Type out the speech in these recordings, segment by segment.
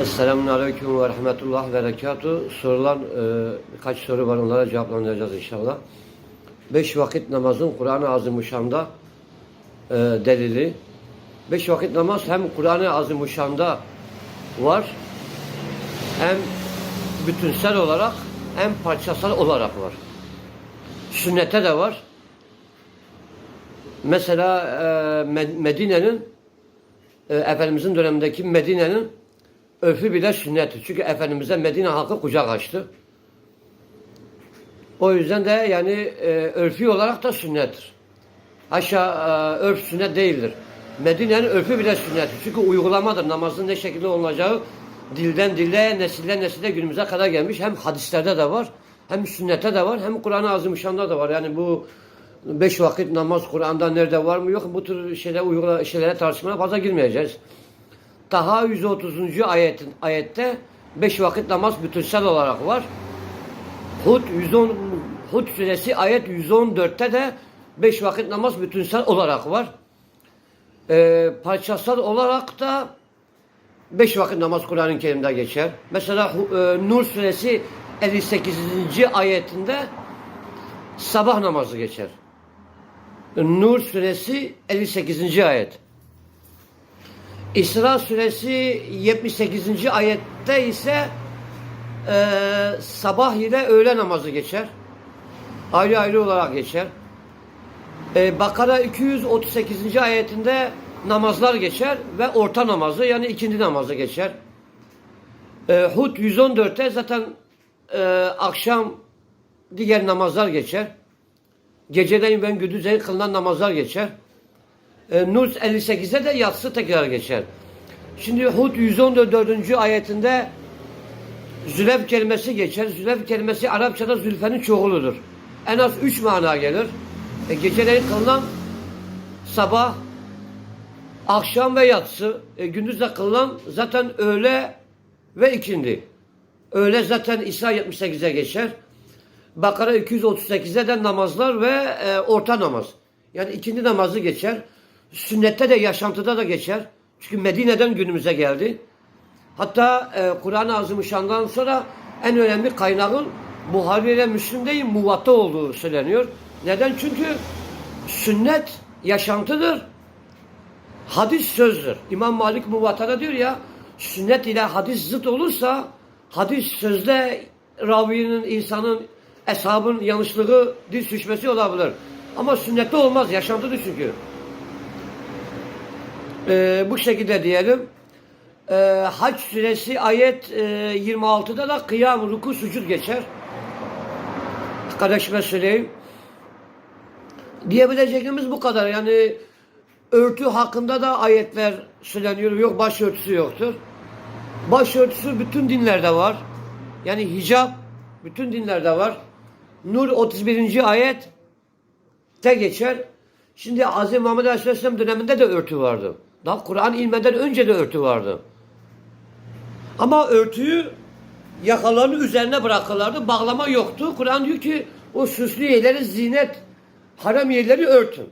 Esselamun Aleyküm ve Rahmetullah ve Berekatuhu. Sorulan e, birkaç soru var onlara cevaplandıracağız inşallah. Beş vakit namazın Kur'an-ı Azimuşşan'da e, delili. Beş vakit namaz hem Kur'an-ı Azimuşşan'da var hem bütünsel olarak hem parçasal olarak var. Sünnete de var. Mesela e, Me- Medine'nin e, Efendimizin dönemindeki Medine'nin örfü bile sünnettir. Çünkü Efendimiz'e Medine halkı kucak açtı. O yüzden de yani e, örfü olarak da sünnettir. Aşağı e, örf sünnet değildir. Medine'nin örfü bile sünnettir. Çünkü uygulamadır. Namazın ne şekilde olacağı dilden dile, nesilden nesile günümüze kadar gelmiş. Hem hadislerde de var, hem sünnette de var, hem Kur'an-ı Azimüşşan'da da var. Yani bu beş vakit namaz Kur'an'da nerede var mı yok mu bu tür şeyler, uygula, şeylere tartışmaya fazla girmeyeceğiz. Taha 130. ayetin, ayette beş vakit namaz bütünsel olarak var. Hud 110 Hud suresi ayet 114'te de beş vakit namaz bütünsel olarak var. Ee, parçasal olarak da beş vakit namaz Kur'an-ı Kerim'de geçer. Mesela e, Nur suresi 58. ayetinde sabah namazı geçer. Nur suresi 58. ayet. İsra suresi 78. ayette ise e, sabah ile öğle namazı geçer. Ayrı ayrı olarak geçer. E, Bakara 238. ayetinde namazlar geçer ve orta namazı yani ikindi namazı geçer. E, Hud 114'te zaten e, akşam diğer namazlar geçer. Geceleyin ve gündüzleyin kılınan namazlar geçer. E, Nur 58'de de yatsı tekrar geçer. Şimdi Hud 114. ayetinde Zülef kelimesi geçer. Zülef kelimesi Arapçada zülfenin çoğuludur. En az üç mana gelir. E, geceleyin kılınan sabah, akşam ve yatsı. E, gündüzde kılınan zaten öğle ve ikindi. Öğle zaten İsa 78'e geçer. Bakara 238'de de namazlar ve e, orta namaz. Yani ikindi namazı geçer. Sünnette de yaşantıda da geçer. Çünkü Medine'den günümüze geldi. Hatta e, Kur'an-ı Azimüşşan'dan sonra en önemli kaynağın Buhari ile Müslim değil Muvatta olduğu söyleniyor. Neden? Çünkü sünnet yaşantıdır. Hadis sözdür. İmam Malik Muvatta'da diyor ya sünnet ile hadis zıt olursa hadis sözde ravinin, insanın, eshabın yanlışlığı, dil sürçmesi olabilir. Ama sünnette olmaz. Yaşantıdır çünkü. Ee, bu şekilde diyelim. Ee, Hac suresi ayet e, 26'da da kıyam, ruku, sucud geçer. Kardeşime söyleyeyim. Diyebileceğimiz bu kadar. Yani örtü hakkında da ayetler söyleniyor. Yok başörtüsü yoktur. Başörtüsü bütün dinlerde var. Yani hicap bütün dinlerde var. Nur 31. ayet te geçer. Şimdi Hz. Muhammed Aleyhisselam döneminde de örtü vardı. Daha Kur'an ilmeden önce de örtü vardı. Ama örtüyü yakalarının üzerine bırakırlardı. Bağlama yoktu. Kur'an diyor ki o süslü yerleri zinet, haram yerleri örtün.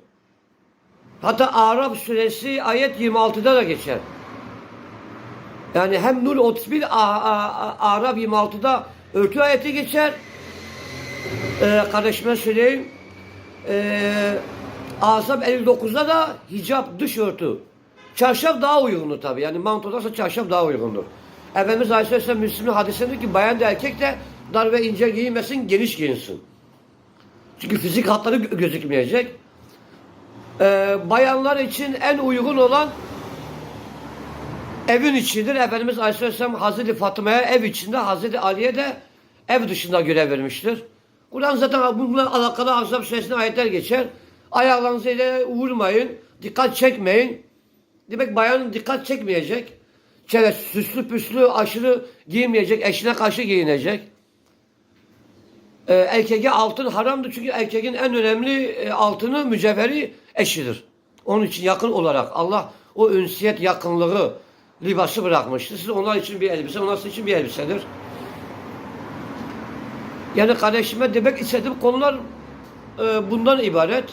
Hatta Arap suresi ayet 26'da da geçer. Yani hem Nur 31 A- A- A- Arap 26'da örtü ayeti geçer. Ee, kardeşime söyleyeyim. Ee, Azap 59'da da hicap dış örtü. Çarşaf daha uygundur tabi. Yani mantolarsa çarşaf daha uygundur. Efendimiz Aleyhisselam Müslüm'ün hadisinde ki bayan da erkek de dar ve ince giyinmesin, geniş giyinsin. Çünkü fizik hatları gö- gözükmeyecek. Ee, bayanlar için en uygun olan evin içidir. Efendimiz Aleyhisselam Hazreti Fatıma'ya ev içinde, Hazreti Ali'ye de ev dışında görev vermiştir. Kur'an zaten bununla alakalı Ahzab suresinde ayetler geçer. Ayaklarınızı ile vurmayın, dikkat çekmeyin. Demek bayan dikkat çekmeyecek. Şöyle süslü püslü aşırı giymeyecek, eşine karşı giyinecek. Ee, erkeğe altın haramdır çünkü erkeğin en önemli e, altını mücevheri eşidir. Onun için yakın olarak Allah o ünsiyet yakınlığı libası bırakmıştır. Siz onlar için bir elbise, onlar için bir elbisedir. Yani kardeşime demek istediğim konular e, bundan ibaret.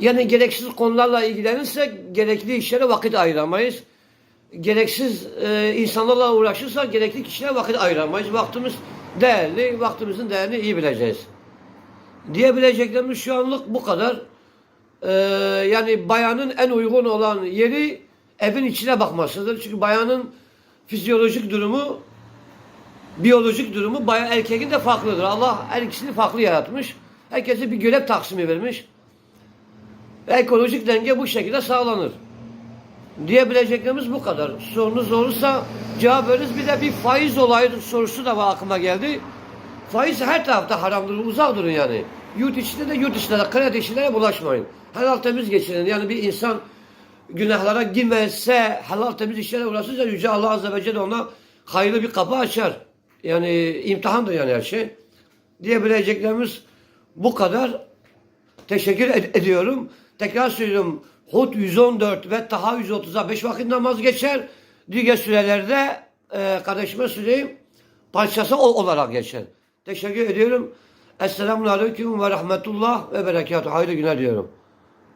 Yani gereksiz konularla ilgilenirse gerekli işlere vakit ayıramayız. gereksiz e, insanlarla uğraşırsak gerekli kişilere vakit ayıramayız. Vaktimiz değerli, vaktimizin değerini iyi bileceğiz. Diyebileceklerimiz şu anlık bu kadar. Ee, yani bayanın en uygun olan yeri evin içine bakmasıdır. Çünkü bayanın fizyolojik durumu, biyolojik durumu bayan erkeğin de farklıdır. Allah her ikisini farklı yaratmış. Herkese bir görev taksimi vermiş. Ekolojik denge bu şekilde sağlanır. Diyebileceklerimiz bu kadar. Sorunuz olursa cevap veririz. Bir de bir faiz olayı sorusu da var aklıma geldi. Faiz her tarafta haramdır. Uzak durun yani. Yurt içinde de yurt dışında da kredi işlere bulaşmayın. Helal temiz geçirin. Yani bir insan günahlara girmezse helal temiz işlere uğraşırsa Yüce Allah Azze ve Celle ona hayırlı bir kapı açar. Yani imtihandır yani her şey. Diyebileceklerimiz bu kadar. Teşekkür ed- ediyorum. Tekrar söylüyorum. Hud 114 ve Taha 130'a 5 vakit namaz geçer. Diğer sürelerde e, kardeşime söyleyeyim parçası olarak geçer. Teşekkür ediyorum. Esselamun Aleyküm ve Rahmetullah ve Berekatuhu. Hayırlı günler diyorum.